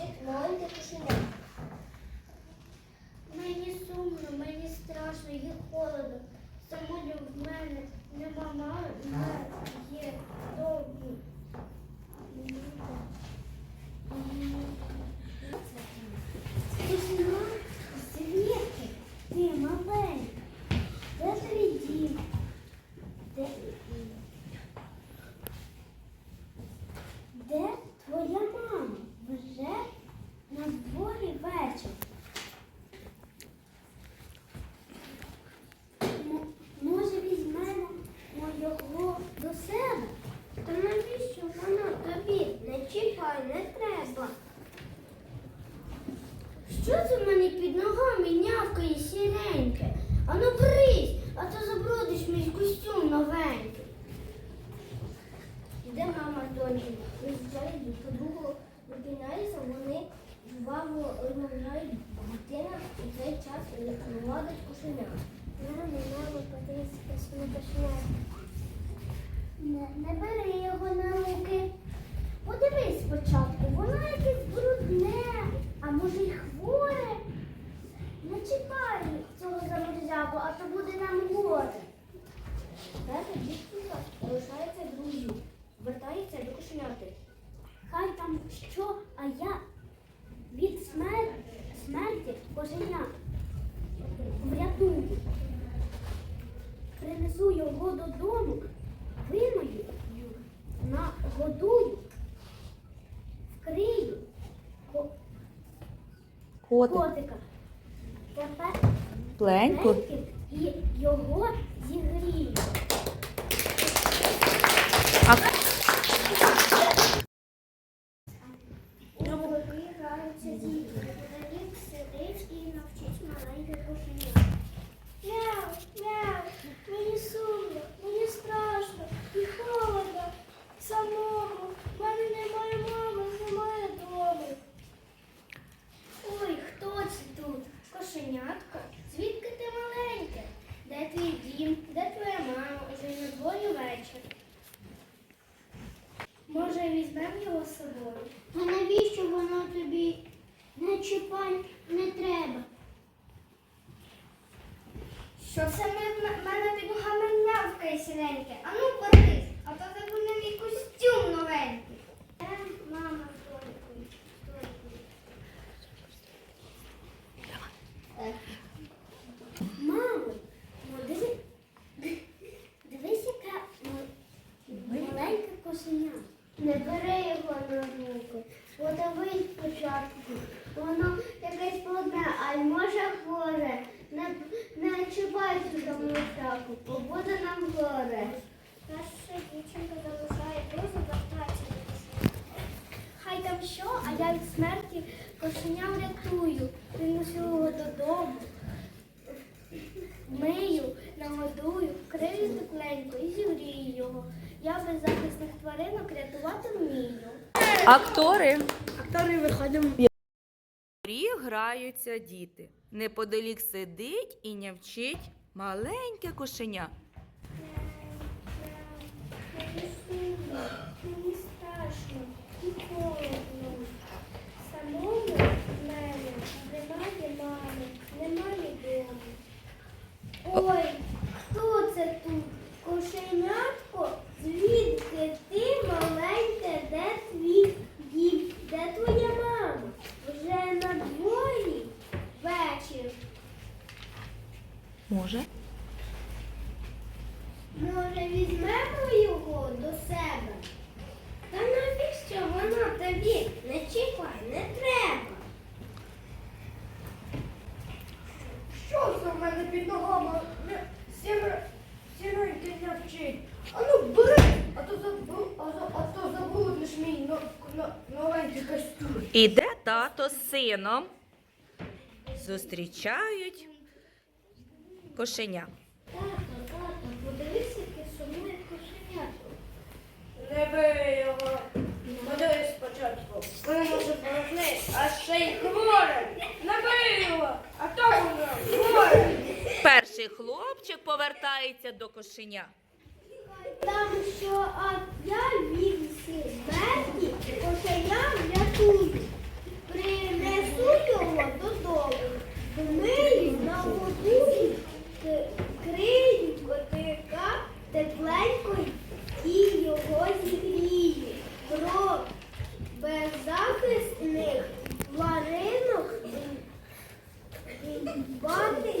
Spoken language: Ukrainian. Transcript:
Çıkmış. Час гладить кошеня. Мама, мама, подивись, кошеня. Не, не бери його на руки. Подивись спочатку, воно якесь брудне, а може й хворе. Не чіпай цього замерзяку, а то буде нам горе. Тепер дівчинка залишається друзів, вертається до кошеняти. Хай там що, а я від смер- смерті кошеня врятую. Принесу його додому, вимою, нагодую, вкрию ко- Котик. котика. Тепер Пленьку. Пленьків і його зігріємо. А У дворі граються діти. Чоловік сидить і навчить маленьке кошеня. Мяу, мяу, мені сумно, мені страшно і холодно. Самому. В мене немає мами, немає дому. Ой, хто це тут? Кошенятко? Звідки ти маленьке? Де твій дім? Де твоя мама? Уже на дворі вечір. Може, візьмемо його з собою? А навіщо воно тобі? Не чіпай, не треба. Що це в мене під ногами нявкає сіреньке? А ну борись, а то забуде мій костюм новенький. Е, Мама з донькою, з донькою. Е. Мамо, ну диви, дивись, яка м- маленька кошеня. Не бери його на руки. Подивись спочатку. Воно якесь плодне, а й може хворе. Не, не чіпай цю мультаку, бо буде нам горе. Наша дівчинка залишає дуже вертається до кошеня. Хай там що, а я від смерті кошеня врятую. Принесу його додому. Мию, нагодую, вкрию тепленько і зігрію його. Я беззахисних тваринок рятувати вмію. актори. Актори виходимо. В граються діти. Неподалік сидить і нявчить маленьке кошеня. Мені страшно Може? Може, візьмемо його до себе? Та навіщо воно тобі? Не чіпай, не треба. Що це в мене під ногами? Сіренький не вчить. А ну бери, а то забру, а, а то забрудниш мій но, но, новенький костюм. Іде тато з сином. Зустрічають кошеня. Тато, тато, подивись, яке сумує кошенятко. Не бери його. Подивись спочатку. Воно може порожне, а ще й хворе. Не бери його, а то воно хворе. Перший хлопчик повертається до кошеня. Там що, а я від смерті кошеня врятую. Принесу його додому. Вмию, нагодую, тепленько і його зігріє. Про беззахисних тваринок дбати